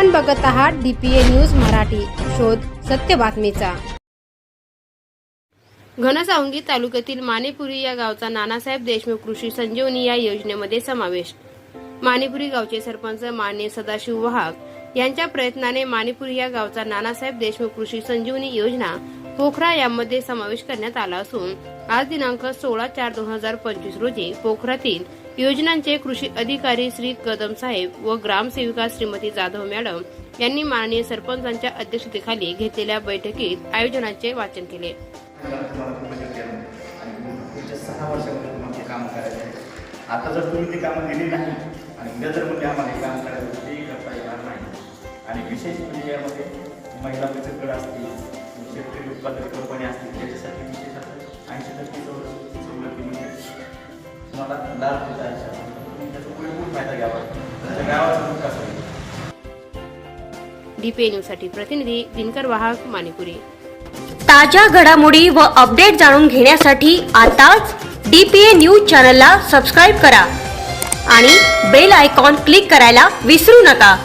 आपण बघत आहात डीपीए न्यूज मराठी. शोध सत्य बातमीचा. घनसावंगी तालुक्यातील मानेपुरी या गावचा नानासाहेब देशमुख कृषी संजीवनी या योजनेमध्ये समावेश. मानेपुरी गावचे सरपंच मान्य सदाशिव वाहक यांच्या प्रयत्नाने मानेपुरी या गावचा नानासाहेब देशमुख कृषी संजीवनी योजना पोखरा यामध्ये समावेश करण्यात आला असून आज दिनांक सोळा चार दोन हजार पंचवीस रोजी पोखरातील योजनांचे कृषी अधिकारी श्री कदम साहेब व ग्रामसेविका श्रीमती जाधव मॅडम यांनी माननीय सरपंचांच्या अध्यक्षतेखाली घेतलेल्या बैठकीत आयोजनाचे वाचन केले. आता जर तुम्ही ती कामं दिली नाही आणि उद्या जर म्हणजे आम्हाला काम करायचं तेही करता येणार नाही. आणि विशेष म्हणजे यामध्ये महिला बचत गट असतील शेतकरी उत्पादक कंपनी असतील होता अशा तुम्ही त्याचा पुरेपूर फायदा घ्यावा? गावाचा विकास होईल डीपीए न्यूजसाठी प्रतिनिधी दिनकर वाहक मानिपुरी ताज्या घडामोडी व अपडेट जाणून घेण्यासाठी आताच डीपीए न्यूज चॅनलला सबस्क्राईब करा आणि बेल आयकॉन क्लिक करायला विसरू नका.